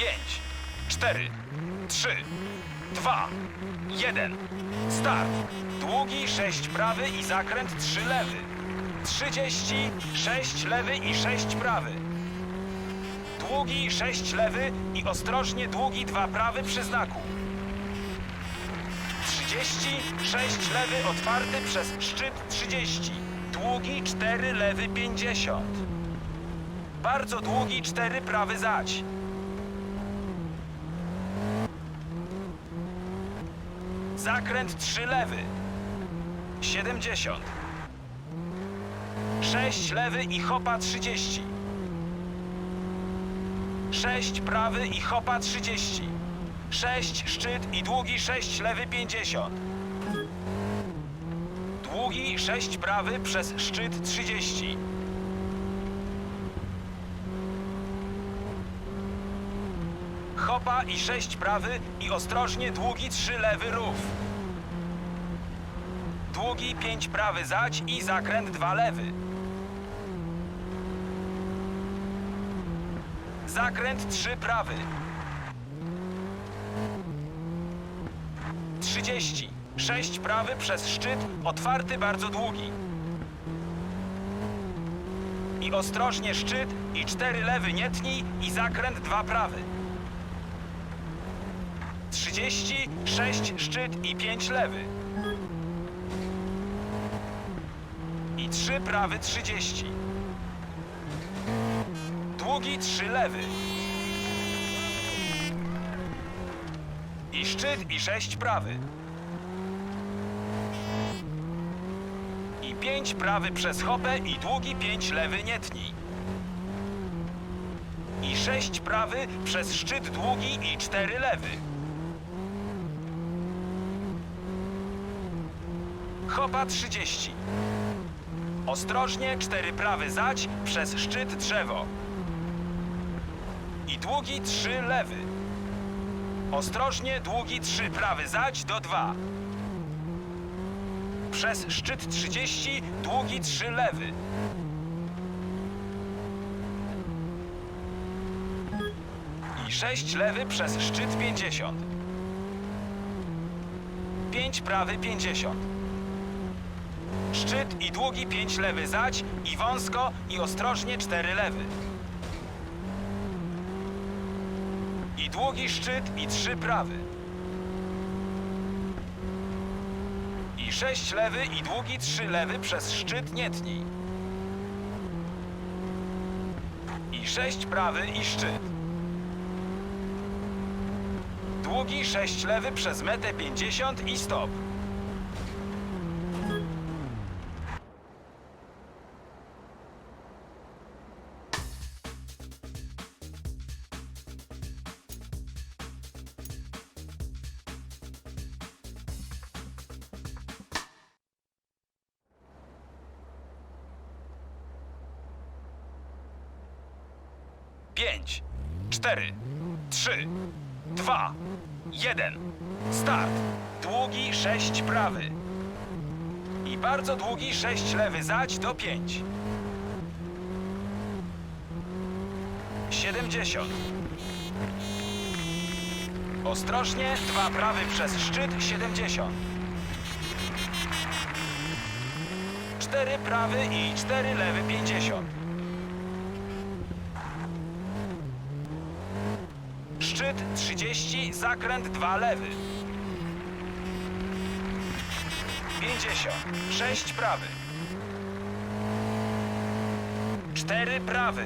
Pięć, cztery, trzy, dwa, jeden. Start. Długi, sześć prawy i zakręt trzy lewy. Trzydzieści, sześć lewy i sześć prawy. Długi, sześć lewy i ostrożnie długi, dwa prawy przy znaku. 30, 6 lewy otwarty przez szczyt 30. Długi 4 lewy 50. Bardzo długi 4 prawy zać. Zakręt 3 lewy. 70. 6 lewy i hopa 30. 6 prawy i hopa 30. 6 szczyt i długi 6 lewy 50. Długi 6 prawy przez szczyt 30. Hopa i 6 prawy i ostrożnie długi 3 lewy rów. Długi 5 prawy zać i zakręt 2 lewy. Zakręt 3 prawy. 30. 6 prawy przez szczyt, otwarty bardzo długi. I ostrożnie szczyt i 4 lewy nie tnij i zakręt 2 prawy. 30, 6 szczyt i 5 lewy. I 3 prawy 30. Długi 3 lewy. I szczyt i 6 prawy. I 5 prawy przez hopę i długi 5 lewy nie tnij. I 6 prawy przez szczyt długi i 4 lewy. Hopa 30. Ostrożnie 4 prawy zać przez szczyt drzewo. I długi 3 lewy. Ostrożnie długi 3 prawy zać do 2. Przez szczyt 30 długi 3 lewy. I 6 lewy przez szczyt 50. 5 prawy 50. Szczyt i długi 5 lewy zać i wąsko i ostrożnie 4 lewy. I długi szczyt i 3 prawy. I 6 lewy i długi 3 lewy przez szczyt nie tnij. I 6 prawy i szczyt. Długi 6 lewy przez metę 50 i stop. Start. Długi 6 prawy. I bardzo długi 6 lewy. Zać do 5. 70. Ostrożnie, dwa prawy przez szczyt, 70. Cztery prawy i cztery lewy, 50. zakręt 2 lewy. 50, 6 prawy. 4 prawy.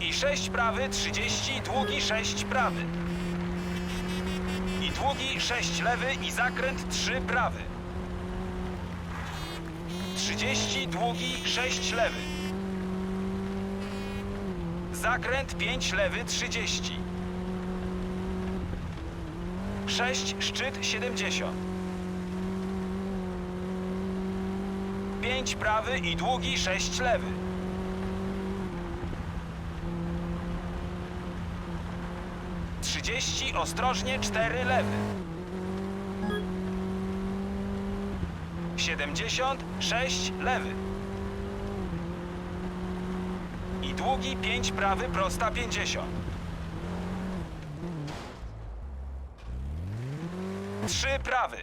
I 6 prawy, 30, długi 6 prawy. I długi 6 lewy i zakręt 3 prawy. 30, długi 6 lewy. Zakręt 5 lewy 30. 6 szczyt 70. 5 prawy i długi 6 lewy. Trzydzieści ostrożnie 4 lewy. 70 6 lewy. I długi 5 prawy, prosta 50. 3 prawy.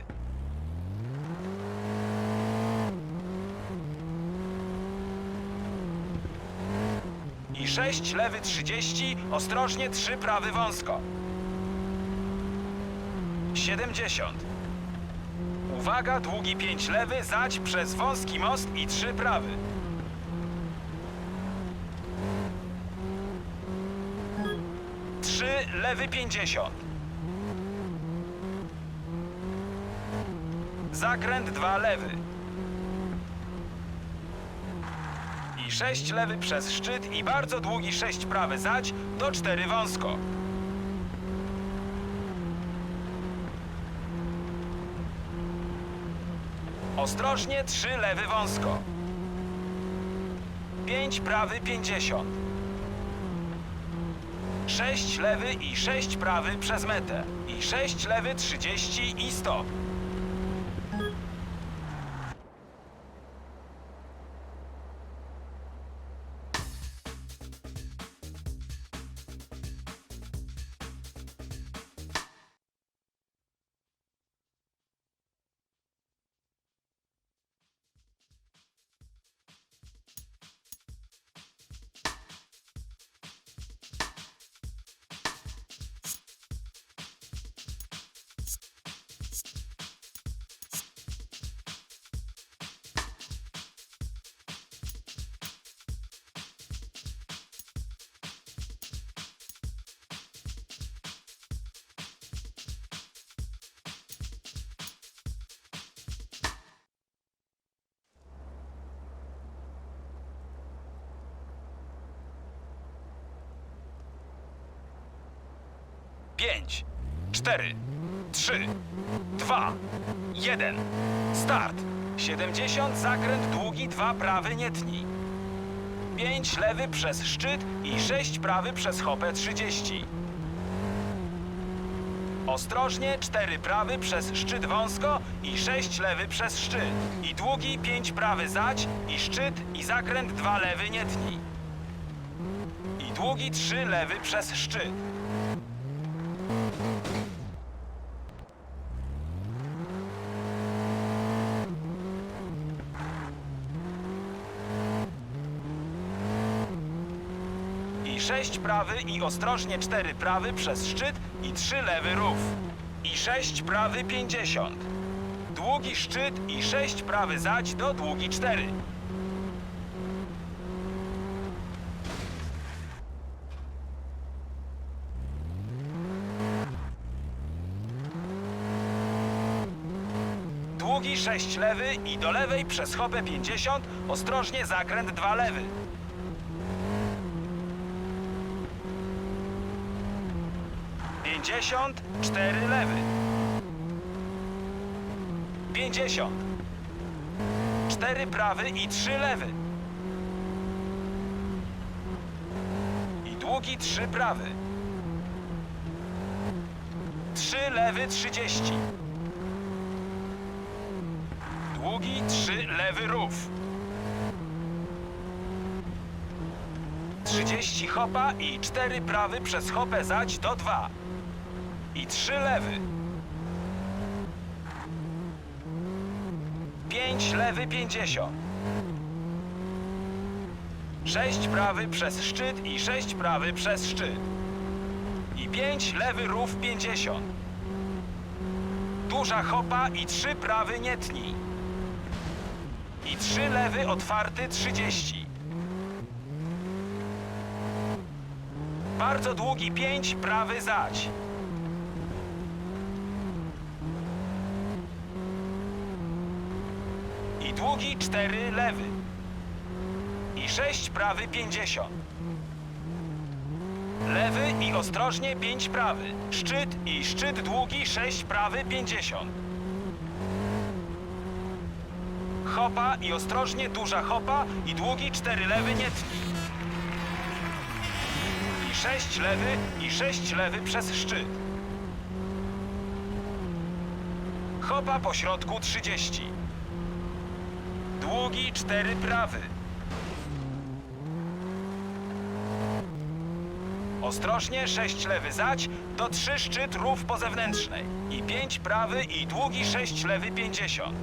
I 6 lewy 30, ostrożnie 3 prawy wąsko. 70. Uwaga, długi 5 lewy, zać przez wąski most i 3 prawy. Trzy lewy 50. Zakręt 2 lewy. I 6 lewy przez szczyt i bardzo długi 6 prawy zać do 4 wąsko. Ostrożnie 3 lewy wąsko. 5 prawy 50. 6 lewy i 6 prawy przez metę. I 6 lewy 30 i stop. Pięć, cztery, trzy, dwa, jeden. Start. 70 zakręt długi, dwa prawy nie tnij. 5 lewy przez szczyt i 6 prawy przez hopę 30. Ostrożnie 4 prawy przez szczyt wąsko i 6 lewy przez szczyt. I długi 5 prawy zać i szczyt i zakręt 2 lewy nie tnij. I długi 3 lewy przez szczyt. 6 prawy i ostrożnie 4 prawy przez szczyt i 3 lewy rów. I 6 prawy 50. Długi szczyt i 6 prawy zać do długi 4. Długi 6 lewy i do lewej przez hopę 50, ostrożnie zakręt 2 lewy. Pięćdziesiąt, cztery lewy. Pięćdziesiąt. Cztery prawy i trzy lewy. I długi trzy prawy. Trzy lewy trzydzieści. Długi trzy lewy rów. 30 hopa i 4 prawy przez hopę zać do 2. I 3 lewy. 5 lewy 50. 6 prawy przez szczyt i 6 prawy przez szczyt. I 5 lewy rów 50. Duża hopa i 3 prawy nie tnij. I 3 lewy otwarty 30. Bardzo długi 5, prawy zać. Długi 4, lewy. I 6, prawy 50. Lewy i ostrożnie 5 prawy. Szczyt i szczyt długi 6 prawy 50. Hopa i ostrożnie duża hopa i długi 4 lewy nie tnij. I 6 lewy i 6 lewy przez szczyt. Hopa po środku 30. Długi 4 prawy. Ostrożnie 6 lewy zać, do 3 szczyt rów po zewnętrznej. I 5 prawy i długi 6 lewy 50.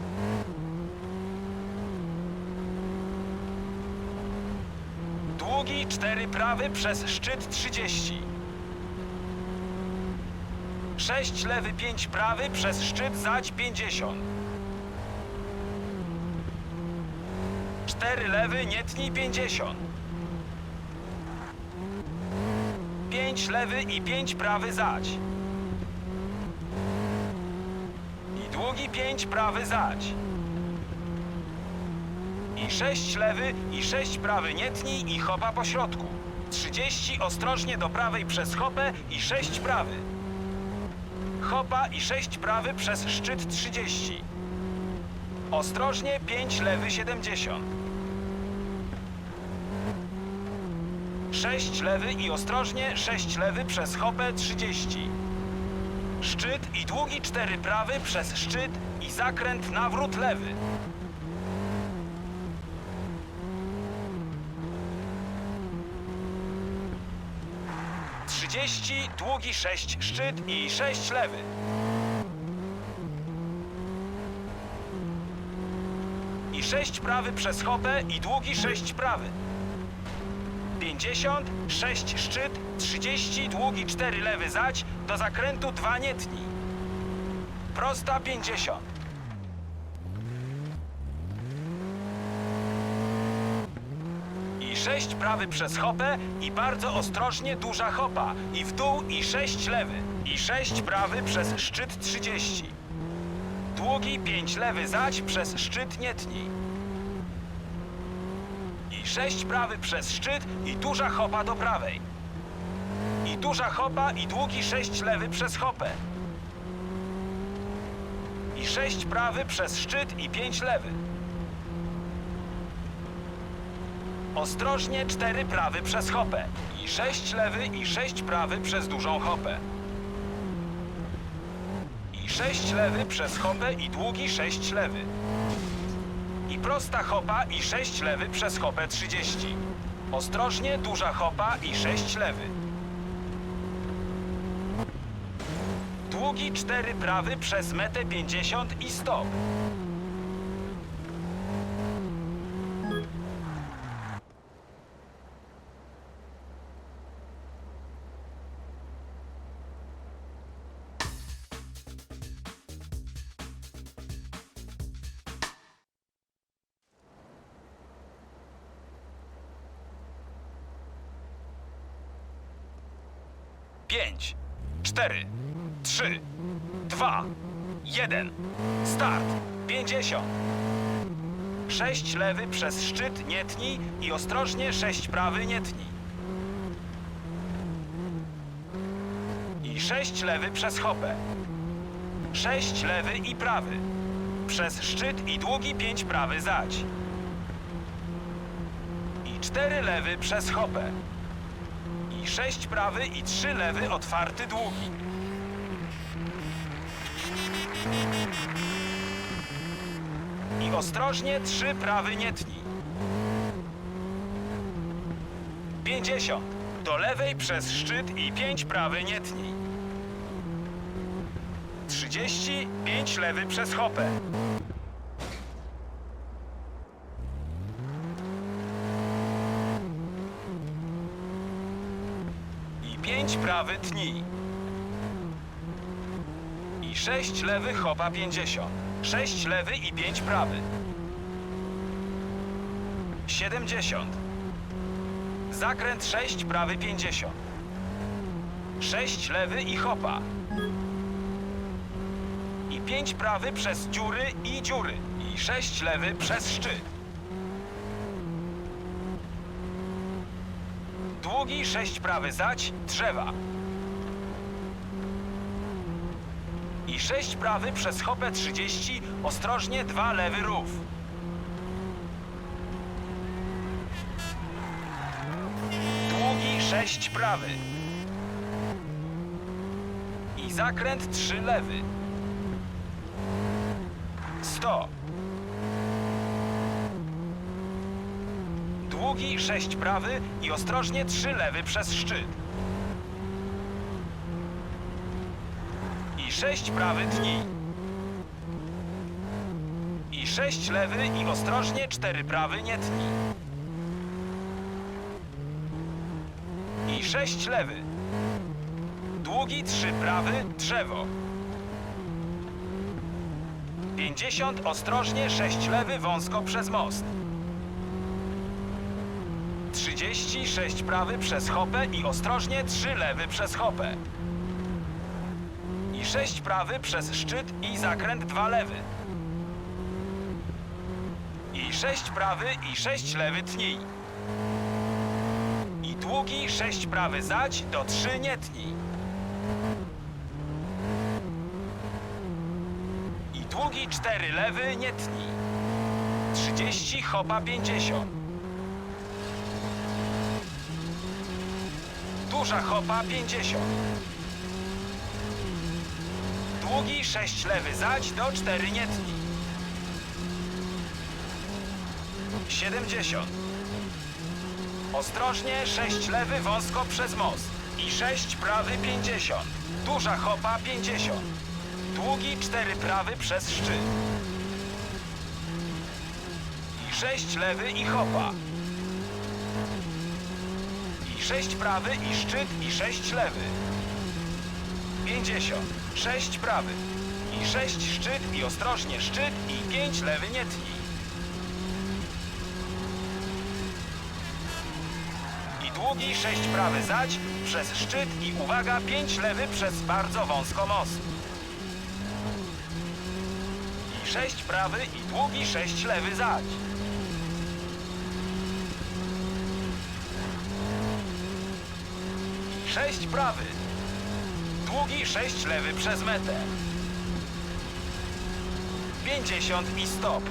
Długi 4 prawy przez szczyt 30. 6 lewy 5 prawy przez szczyt zać 50. 4 lewy nie tnij 50. 5 lewy i 5 prawy zać. I długi 5 prawy zać. I 6 lewy i 6 prawy nie tnij i chopa po środku. 30 ostrożnie do prawej przez hopę i 6 prawy. Hopa i 6 prawy przez szczyt 30. Ostrożnie 5 lewy 70. 6 lewy i ostrożnie 6 lewy przez hopę 30. Szczyt i długi 4 prawy przez szczyt i zakręt nawrót lewy. Trzydzieści, długi sześć szczyt i sześć lewy. I sześć prawy przez hopę i długi sześć prawy. 50, 6 szczyt, 30, długi 4 lewy zać, do zakrętu 2 nietni. Prosta 50. I 6 prawy przez hopę i bardzo ostrożnie duża hopa. I w dół i 6 lewy. I 6 prawy przez szczyt 30. Długi 5 lewy zać przez szczyt nietni. 6 prawy przez szczyt i duża hopa do prawej. I duża hopa i długi 6 lewy przez hopę. I 6 prawy przez szczyt i 5 lewy. Ostrożnie 4 prawy przez hopę. I 6 lewy i 6 prawy przez dużą hopę. I 6 lewy przez hopę i długi 6 lewy. I prosta hopa i 6 lewy przez hopę 30. Ostrożnie duża hopa i 6 lewy. Długi 4 prawy przez metę 50 i stop. Pięć, cztery, trzy, dwa, jeden. Start. Pięćdziesiąt. Sześć lewy przez szczyt nie tnij i ostrożnie sześć prawy nie tnij. I sześć lewy przez hopę. Sześć lewy i prawy. Przez szczyt i długi pięć prawy zać. I cztery lewy przez hopę. I sześć prawy i trzy lewy otwarty długi. I ostrożnie trzy prawy nie tnij. Pięćdziesiąt. Do lewej przez szczyt i pięć prawy nie tnij. Trzydzieści. Pięć lewy przez hopę. I pięć prawy tnij. I sześć lewy hopa pięćdziesiąt. Sześć lewy i pięć prawy. Siedemdziesiąt. Zakręt sześć prawy pięćdziesiąt. Sześć lewy i hopa. I pięć prawy przez dziury i dziury. I sześć lewy przez szczyt. Długi sześć prawy zać, drzewa. I sześć prawy przez hopę 30, ostrożnie dwa lewy rów. Długi sześć prawy. I zakręt trzy lewy. Sto. długi, sześć prawy i ostrożnie trzy lewy przez szczyt. I sześć prawy tnij. I sześć lewy i ostrożnie cztery prawy nie tnij. I sześć lewy. Długi, trzy prawy, drzewo. 50 ostrożnie, 6 lewy, wąsko przez most. 36 prawy przez hopę i ostrożnie 3 lewy przez hopę. I 6 prawy przez szczyt i zakręt 2 lewy. I 6 prawy i 6 lewy tnij. I długi 6 prawy zać do 3 nie tnij. I długi 4 lewy nie tnij. 30 hopa 50. Duża hopa 50. Długi 6 lewy zać do 4 nie tnij. 70. Ostrożnie 6 lewy wąsko przez most. I 6 prawy 50. Duża hopa 50. Długi 4 prawy przez szczyt. I 6 lewy i hopa. I 6 prawy i szczyt i 6 lewy. 50. 6 prawy. I 6 szczyt i ostrożnie szczyt i 5 lewy nie tnij. I długi 6 prawy zać przez szczyt i uwaga 5 lewy przez bardzo wąsko most. I 6 prawy i długi 6 lewy zać. 6 prawy. Długi 6 lewy przez metę. 50 i stop.